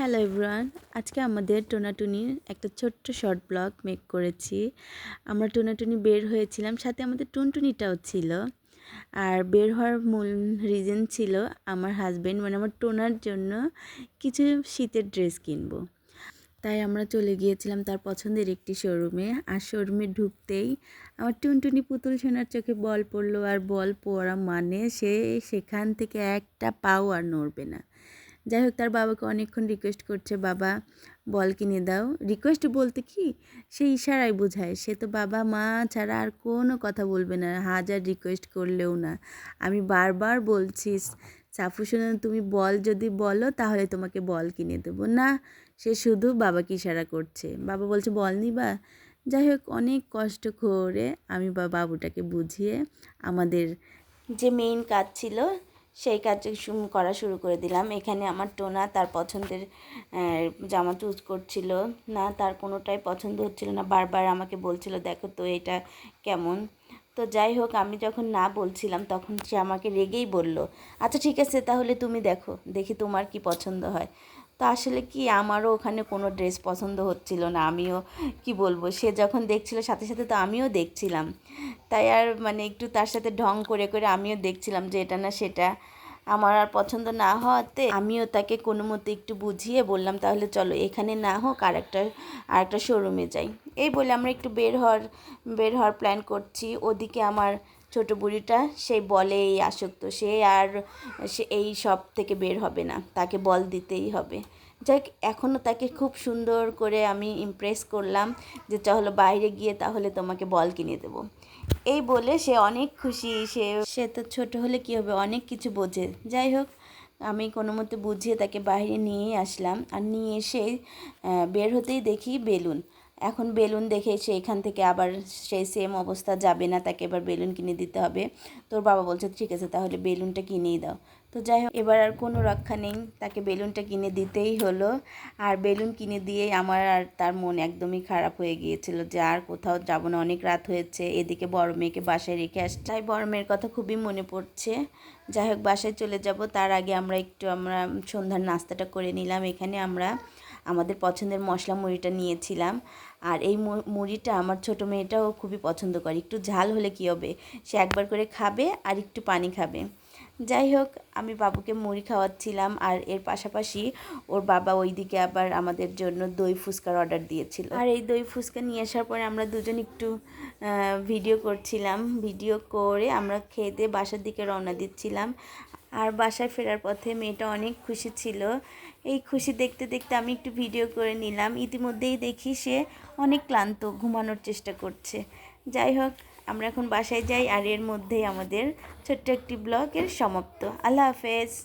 Hello everyone আজকে আমাদের টোনাটুনির একটা ছোট্ট শর্ট ব্লগ মেক করেছি। আমরা টোনাটুনি বের হয়েছিলাম, সাথে আমাদের টুনটুনিটাও ছিল। আর বের হওয়ার মূল রিজন ছিল আমার হাজব্যান্ড মানে আমার টোনার জন্য কিছু শীতের ড্রেস কিনবো। তাই আমরা চলে গিয়েছিলাম তার পছন্দের একটি শোরুমে আর শোরুমে ঢুকতেই আমার টুনটুনি পুতুল সোনার চোখে বল পড়ল। আর বল পড়া মানে সে সেখান থেকে একটা পাও আর নড়বে না। যাই হোক তার বাবাকে অনেকক্ষণ রিকোয়েস্ট করছে, বাবা, বল কিনে দাও। রিকোয়েস্ট বলতে কি? সে ইশারায় বোঝায়, সে তো বাবা, মা ছাড়া আর কোনো কথা বলবে না, হাজার রিকোয়েস্ট করলেও না। আমি বারবার বলছি, সাফু শুনে তুমি বল, যদি বলো, তাহলে তোমাকে বল কিনে দেবো। না, সে শুধু বাবাকে ইশারা করছে। বাবা বলছে, বল নিবা? যাই হোক অনেক কষ্ট করে আমি বাবুটাকে বুঝিয়ে আমাদের যে মেইন কাজ ছিল সেই কাজ করা শুরু করে দিলাম। এখানে আমার টোনা তার পছন্দের জামা চুজ করছিল। না, তার কোনোটাই পছন্দ হচ্ছিল না। বারবার আমাকে বলছিল, দেখো তো এটা কেমন? তো যাই হোক, আমি যখন না বলছিলাম, তখন সে আমাকে রেগেই বলল আচ্ছা ঠিক আছে, তাহলে তুমি দেখো, দেখি তোমার কি পছন্দ হয়। তো আসলে কি আমারও ওখানে কোনো ড্রেস পছন্দ হচ্ছিল না। আমিও কি বলব, সে যখন দেখছিল সাথে সাথে তো আমিও দেখছিলাম। তাই আর মানে একটু তার সাথে ঢং করে করে আমিও দেখছিলাম যে এটা না সেটা। আমার আর পছন্দ না হওয়াতে আমিও তাকে কোনো মতে একটু বুঝিয়ে বললাম, তাহলে চলো এখানে না হোক আর একটা আর একটা শোরুমে যাই। এই বলে আমরা একটু বের হওয়ার বের হওয়ার প্ল্যান করছি। ওদিকে আমার ছোট বুড়িটা সেই বলে এই আসক্ত, সে আর সে এই সব থেকে বের হবে না, তাকে বল দিতেই হবে। যাই এখনও তাকে খুব সুন্দর করে আমি ইমপ্রেস করলাম যে চলো বাইরে গিয়ে তাহলে তোমাকে বল কিনে দেবো। এই বলে সে অনেক খুশি, সে সে তো ছোট হলে কী হবে, অনেক কিছু বোঝে। যাই হোক, আমি কোনো মতে বুঝিয়ে তাকে বাইরে নিয়ে আসলাম। আর নিয়ে এসে বের হতেই দেখি বেলুন। এখন বেলুন দেখে সে এখান থেকে আবার সেই সেম অবস্থা যাবে না, তাকে এবার বেলুন কিনে দিতে হবে। তোর বাবা বলছে, ঠিক আছে, তাহলে বেলুনটা কিনেই দাও। তো যাই হোক, এবার আর কোনো রক্ষা নেই, তাকে বেলুনটা কিনে দিতেই হলো। আর বেলুন কিনে দিয়েই আমার আর তার মন একদমই খারাপ হয়ে গিয়েছিল যে আর কোথাও যাব না। অনেক রাত হয়েছে, এদিকে বড় মেয়েকে বাসায় রেখে আসছে। তাই বড় মেয়ের কথা খুবই মনে পড়ছে। যাই হোক, বাসায় চলে যাব। তার আগে আমরা একটু আমরা সন্ধ্যার নাস্তাটা করে নিলাম। এখানে আমরা আমাদের পছন্দের মশলা মুড়িটা নিয়েছিলাম। আর এই মুড়িটা আমার ছোটো মেয়েটাও খুবই পছন্দ করে। একটু ঝাল হলে কী হবে? সে একবার করে খাবে আর একটু পানি খাবে। যাই হোক, আমি বাবুকে মুড়ি খাওয়াচ্ছিলাম আর এর পাশাপাশি ওর বাবা ওইদিকে আবার আমাদের জন্য দই ফুচকার অর্ডার দিয়েছিল। আর এই দই ফুচকা নিয়ে আসার পরে আমরা দুজন একটু ভিডিও করছিলাম। ভিডিও করে আমরা দিয়ে বাসার দিকে রওনা দিচ্ছিলাম। আর বাসায় ফেরার পথে মেয়েটা অনেক খুশি ছিল। এই খুশি দেখতে দেখতে আমি একটু ভিডিও করে নিলাম। ইতিমধ্যেই দেখি সে অনেক ক্লান্ত, ঘুমানোর চেষ্টা করছে। যাই হোক, আমরা এখন বাসায় যাই আর এর মধ্যেই আমাদের ছোট্ট একটি ব্লগের সমাপ্ত। আল্লাহ হাফেজ।